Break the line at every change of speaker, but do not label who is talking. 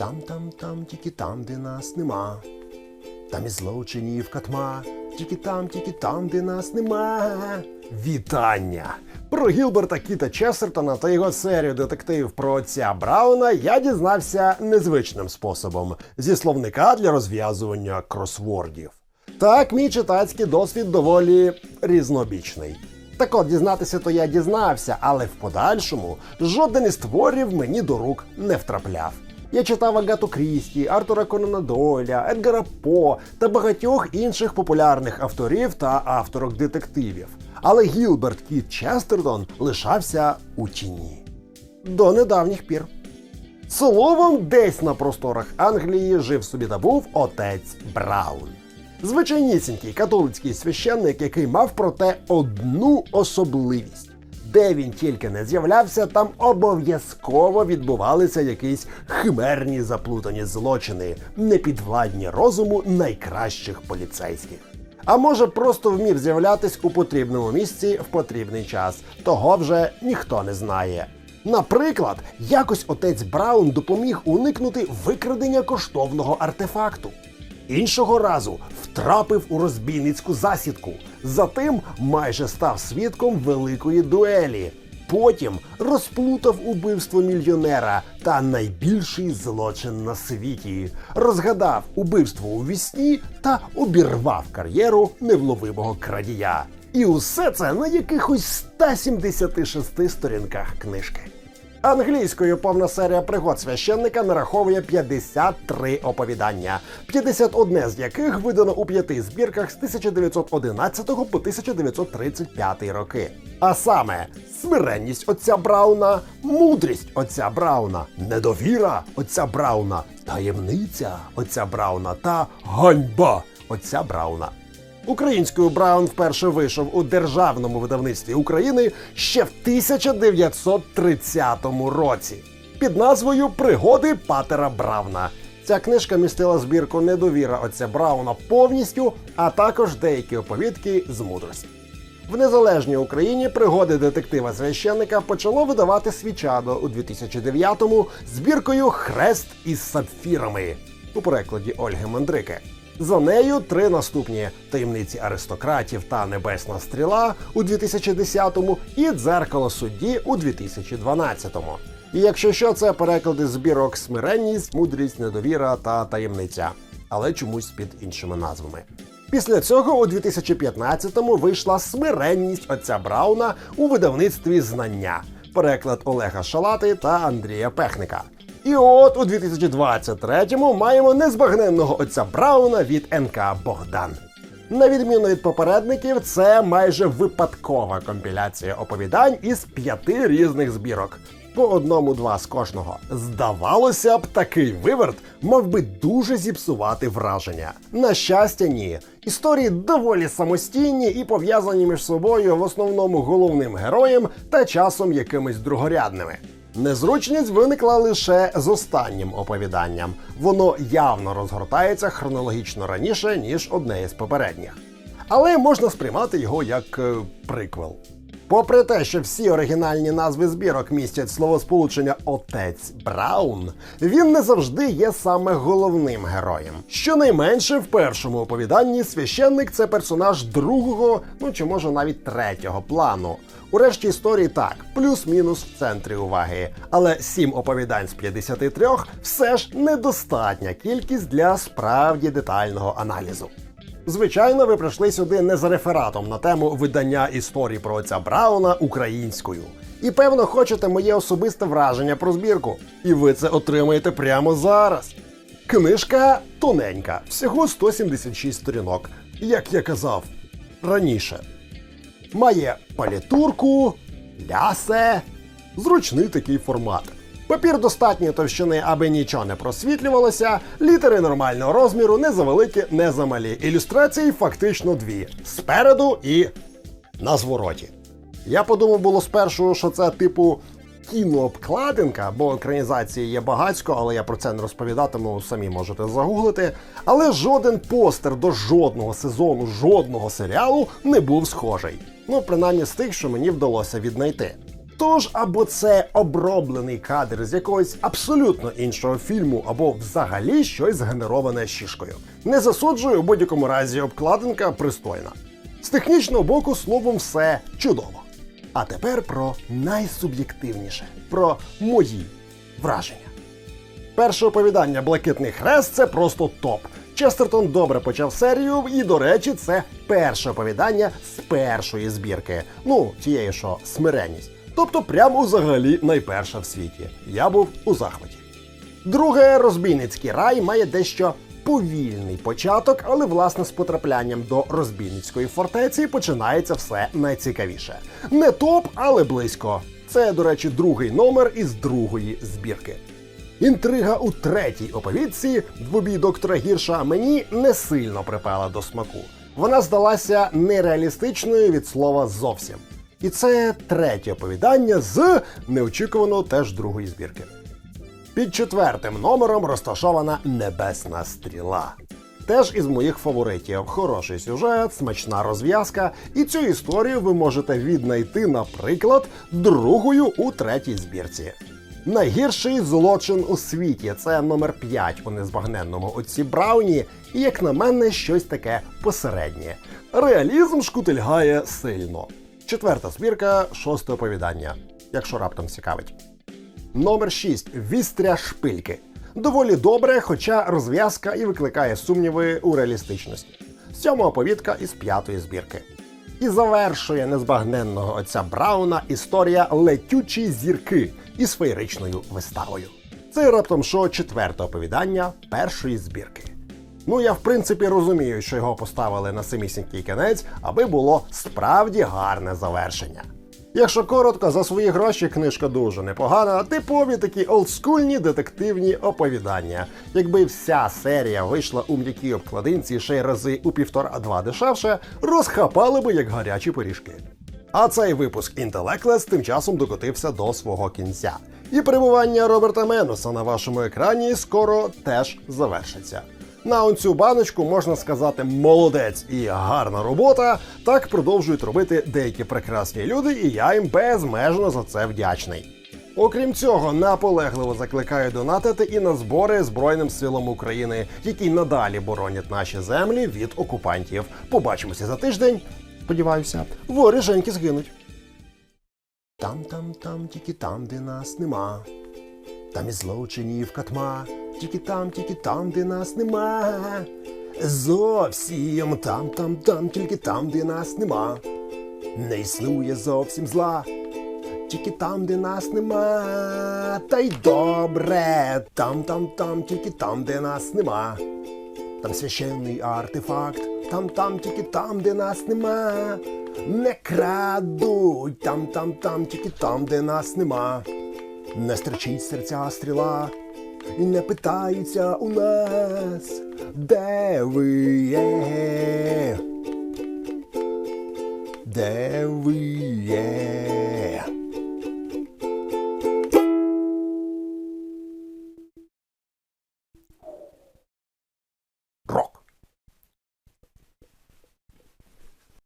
Там, там, там, тільки там, де нас нема. Там і злочинів катма, тільки там, тільки там, де нас нема. Вітання! Про Гілберта Кіта Чесертона та його серію детективів про отця Брауна я дізнався незвичним способом зі словника для розв'язування кросвордів. Так, мій читацький досвід доволі різнобічний. Так от дізнатися, то я дізнався, але в подальшому жоден із творів мені до рук не втрапляв. Я читав Агату Крісті, Артура Конана Дойля, Едгара По та багатьох інших популярних авторів та авторок детективів. Але Гілберт Кіт Честертон лишався у тіні. До недавніх пір. Словом, десь на просторах Англії жив собі та був отець Браун. Звичайнісінький католицький священник, який мав проте одну особливість. Де він тільки не з'являвся, там обов'язково відбувалися якісь химерні заплутані злочини, непідвладні розуму найкращих поліцейських. А може, просто вмів з'являтись у потрібному місці в потрібний час. Того вже ніхто не знає. Наприклад, якось отець Браун допоміг уникнути викрадення коштовного артефакту. Іншого разу втрапив у розбійницьку засідку. Затим майже став свідком великої дуелі. Потім розплутав убивство мільйонера та найбільший злочин на світі. Розгадав убивство у вісні та обірвав кар'єру невловимого крадія. І усе це на якихось 176 сторінках книжки. Англійською повна серія пригод священника нараховує 53 оповідання, 51 з яких видано у п'яти збірках з 1911 по 1935 роки. А саме смиренність отця Брауна, мудрість отця Брауна, недовіра отця Брауна, таємниця отця Брауна та ганьба отця Брауна. Українською Браун вперше вийшов у державному видавництві України ще в 1930 році під назвою Пригоди Патера Брауна. Ця книжка містила збірку Недовіра отця Брауна повністю, а також деякі оповідки з мудрості. В незалежній Україні пригоди детектива священника почало видавати свічадо у 2009-му збіркою Хрест із сапфірами у перекладі Ольги Мандрики. За нею три наступні таємниці аристократів та Небесна стріла у 2010-му і дзеркало судді у 2012-му. І якщо що, це переклади збірок смиренність, мудрість, недовіра та таємниця, але чомусь під іншими назвами. Після цього у 2015-му вийшла смиренність отця Брауна у видавництві знання, переклад Олега Шалати та Андрія Пехника. І от у 2023-му маємо незбагненного отця Брауна від НК Богдан. На відміну від попередників, це майже випадкова компіляція оповідань із п'яти різних збірок. По одному-два з кожного. Здавалося б, такий виверт мав би дуже зіпсувати враження. На щастя, ні. Історії доволі самостійні і пов'язані між собою в основному головним героєм та часом якимись другорядними. Незручність виникла лише з останнім оповіданням. Воно явно розгортається хронологічно раніше, ніж одне із попередніх. Але можна сприймати його як е, приквел. Попри те, що всі оригінальні назви збірок містять словосполучення Отець Браун, він не завжди є саме головним героєм. Щонайменше в першому оповіданні священник це персонаж другого, ну чи може навіть третього плану. У решті історії так, плюс-мінус в центрі уваги. Але сім оповідань з 53 все ж недостатня кількість для справді детального аналізу. Звичайно, ви прийшли сюди не за рефератом на тему видання історії про отця Брауна українською. І певно хочете моє особисте враження про збірку. І ви це отримаєте прямо зараз. Книжка тоненька, всього 176 сторінок, як я казав раніше. Має палітурку, лясе, зручний такий формат. Папір достатньої товщини, аби нічого не просвітлювалося, літери нормального розміру, не завеликі, не замалі. Ілюстрації фактично дві: спереду і на звороті. Я подумав було спершу, що це типу кінообкладинка, бо екранізації є багатько, але я про це не розповідатиму, самі можете загуглити. Але жоден постер до жодного сезону, жодного серіалу не був схожий. Ну, принаймні з тих, що мені вдалося віднайти. Тож, або це оброблений кадр з якогось абсолютно іншого фільму, або взагалі щось згенероване щішкою. Не засуджую, у будь-якому разі обкладинка пристойна. З технічного боку, словом, все чудово. А тепер про найсуб'єктивніше, про мої враження. Перше оповідання Блакитний хрест це просто топ. Честертон добре почав серію, і, до речі, це перше оповідання з першої збірки. Ну, тієї, що смиренність. Тобто, прямо взагалі найперша в світі. Я був у захваті. Друге, розбійницький рай має дещо повільний початок, але власне з потраплянням до розбійницької фортеці починається все найцікавіше. Не топ, але близько. Це, до речі, другий номер із другої збірки. Інтрига у третій оповідці двобій доктора гірша мені не сильно припала до смаку. Вона здалася нереалістичною від слова зовсім. І це третє оповідання з неочікувано теж другої збірки. Під четвертим номером розташована небесна стріла. Теж із моїх фаворитів. Хороший сюжет, смачна розв'язка, і цю історію ви можете віднайти, наприклад, другою у третій збірці. Найгірший злочин у світі це номер 5 у незбагненному отці Брауні, і, як на мене, щось таке посереднє. Реалізм шкутильгає сильно. Четверта збірка, шосте оповідання, якщо раптом цікавить. Номер 6. Вістря шпильки. Доволі добре, хоча розв'язка і викликає сумніви у реалістичності. Сьома оповідка із п'ятої збірки. І завершує незбагненного отця Брауна історія Летючі зірки із феєричною виставою. Це раптом що четверте оповідання першої збірки. Ну, я в принципі розумію, що його поставили на самісінький кінець, аби було справді гарне завершення. Якщо коротко, за свої гроші книжка дуже непогана, типові такі олдскульні детективні оповідання. Якби вся серія вийшла у м'якій обкладинці ще й рази у півтора-два дешевше, розхапали би як гарячі пиріжки. А цей випуск Інтелеклес тим часом докотився до свого кінця. І перебування Роберта Менуса на вашому екрані скоро теж завершиться. На цю баночку можна сказати молодець і гарна робота. Так продовжують робити деякі прекрасні люди, і я їм безмежно за це вдячний. Окрім цього, наполегливо закликаю донатити і на збори Збройним силам України, які надалі боронять наші землі від окупантів. Побачимося за тиждень. Сподіваюся, воріженьки згинуть. Там, там, там, тільки там, де нас нема. Там і злочинів катма, тільки там, тільки там, де нас нема. Зовсім там, там, там, тільки там, де нас нема. Не існує зовсім зла, тільки там, де нас нема. Та й добре, там, там, там, тільки там, де нас нема. Там священний артефакт, там, там, тільки там, де нас нема. Не крадуть, там, там, там, тільки там, де нас нема. Не стерчить серця стріла, і не питаються у нас, де ви є. Де ви